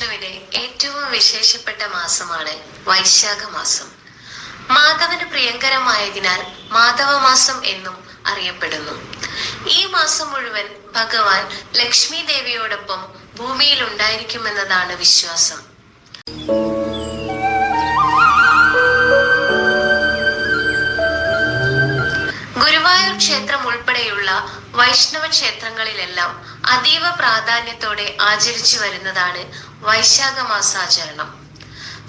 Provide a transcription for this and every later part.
വിഷ്ണുവിന് ഏറ്റവും വിശേഷപ്പെട്ട മാസമാണ് വൈശാഖ മാസം. മാധവന് പ്രിയങ്കരമായതിനാൽ മാധവ മാസം എന്നും അറിയപ്പെടുന്നു. ഈ മാസം മുഴുവൻ ഭഗവാൻ ലക്ഷ്മി ദേവിയോടൊപ്പം ഭൂമിയിൽ ഉണ്ടായിരിക്കുമെന്നതാണ് വിശ്വാസം. ക്ഷേത്രം ഉൾപ്പെടെയുള്ള വൈഷ്ണവ ക്ഷേത്രങ്ങളിലെല്ലാം അതീവ പ്രാധാന്യത്തോടെ ആചരിച്ചു വരുന്നതാണ് വൈശാഖ മാസാചരണം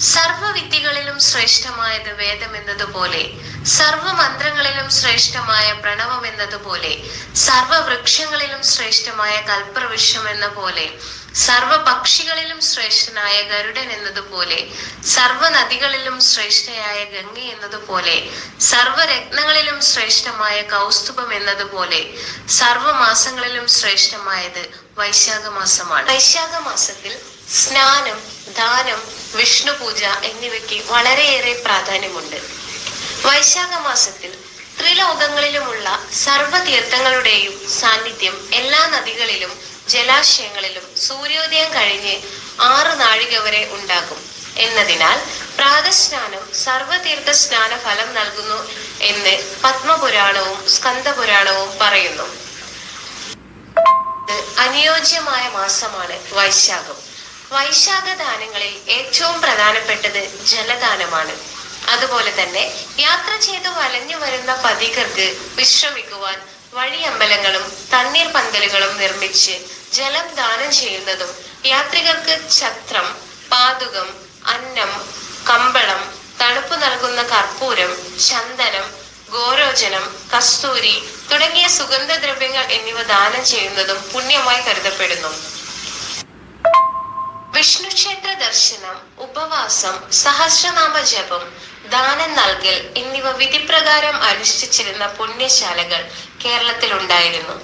സർവവിദ്യകളിലും ശ്രേഷ്ഠമായത് വേദം എന്നതുപോലെ സർവമന്ത്രങ്ങളിലും ശ്രേഷ്ഠമായ പ്രണവം എന്നതുപോലെ സർവവൃക്ഷങ്ങളിലും ശ്രേഷ്ഠമായ കൽപ്പവൃക്ഷം എന്ന പോലെ സർവ പക്ഷികളിലും ശ്രേഷ്ഠനായ ഗരുഡൻ എന്നതുപോലെ സർവ നദികളിലും ശ്രേഷ്ഠയായ ഗംഗ എന്നതുപോലെ സർവരത്നങ്ങളിലും ശ്രേഷ്ഠമായ കൗസ്തുഭം എന്നതുപോലെ സർവമാസങ്ങളിലും ശ്രേഷ്ഠമായത് വൈശാഖ മാസമാണ് വൈശാഖ മാസത്തിൽ സ്നാനം ദാനം വിഷ്ണു പൂജ എന്നിവയ്ക്ക് വളരെയേറെ പ്രാധാന്യമുണ്ട്. വൈശാഖ മാസത്തിൽ ത്രിലോകങ്ങളിലുമുള്ള സർവ തീർത്ഥങ്ങളുടെയും സാന്നിധ്യം എല്ലാ നദികളിലും ജലാശയങ്ങളിലും സൂര്യോദയം കഴിഞ്ഞ് ആറ് നാഴിക വരെ ഉണ്ടാകും. എന്നതിനാൽ പ്രാതസ്നാനം സർവതീർത്ഥ സ്നാന ഫലം നൽകുന്നു എന്ന് പത്മപുരാണവും സ്കന്ദപുരാണവും പറയുന്നു. അനുയോജ്യമായ മാസമാണ് വൈശാഖം. വൈശാഖ ദാനങ്ങളിൽ ഏറ്റവും പ്രധാനപ്പെട്ടത് ജലദാനമാണ്. അതുപോലെ തന്നെ യാത്ര ചെയ്ത് വലഞ്ഞു വരുന്ന പതികർക്ക് വിശ്രമിക്കുവാൻ വഴിയമ്പലങ്ങളും തണ്ണീർ പന്തലുകളും നിർമ്മിച്ച് ജലം ദാനം ചെയ്യുന്നതും യാത്രികർക്ക് ഛത്രം പാതുകം അന്നം കമ്പളം തണുപ്പ് നൽകുന്ന കർപ്പൂരം ചന്ദനം ഗോരോചനം കസ്തൂരി തുടങ്ങിയ സുഗന്ധദ്രവ്യങ്ങൾ എന്നിവ ദാനം ചെയ്യുന്നതും പുണ്യമായി കരുതപ്പെടുന്നു. വിഷ്ണു ക്ഷേത്ര ദർശനം ഉപവാസം സഹസ്രനാമ ജപം ദാനം നൽകൽ എന്നിവ വിധിപ്രകാരം അനുഷ്ഠിച്ചിരുന്ന പുണ്യശാലകൾ കേരളത്തിൽ ഉണ്ടായിരുന്നു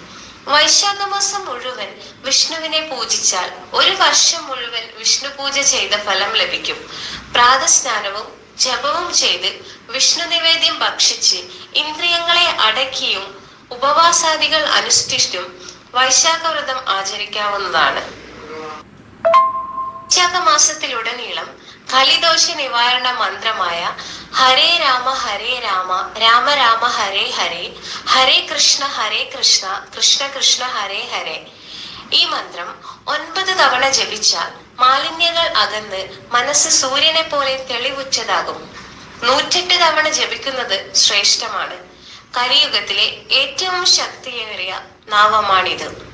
വൈശാഖ മാസം മുഴുവൻ വിഷ്ണുവിനെ പൂജിച്ചാൽ ഒരു വർഷം മുഴുവൻ വിഷ്ണു പൂജ ചെയ്ത ഫലം ലഭിക്കും. പ്രാതസ്നാനവും ജപവും ചെയ്ത് വിഷ്ണു നിവേദ്യം ഭക്ഷിച്ച് ഇന്ദ്രിയങ്ങളെ അടക്കിയും ഉപവാസാദികൾ അനുഷ്ഠിച്ചും വൈശാഖവ്രതം ആചരിക്കാവുന്നതാണ്. വൈശാഖ മാസത്തിലുടനീളം കലിദോഷ നിവാരണ മന്ത്രമായ ഹരേ രാമ ഹരേ രാമ രാമ രാമ ഹരേ ഹരേ ഹരേ കൃഷ്ണ ഹരേ കൃഷ്ണ കൃഷ്ണ കൃഷ്ണ ഹരേ ഹരേ. ഈ മന്ത്രം ഒൻപത് തവണ ജപിച്ചാൽ മാലിന്യങ്ങൾ അകന്ന് മനസ്സ് സൂര്യനെ പോലെ തെളിവുച്ചതാകും നൂറ്റെട്ട് തവണ ജപിക്കുന്നത് ശ്രേഷ്ഠമാണ്. കലിയുഗത്തിലെ ഏറ്റവും ശക്തിയേറിയ നാമമാണിത്.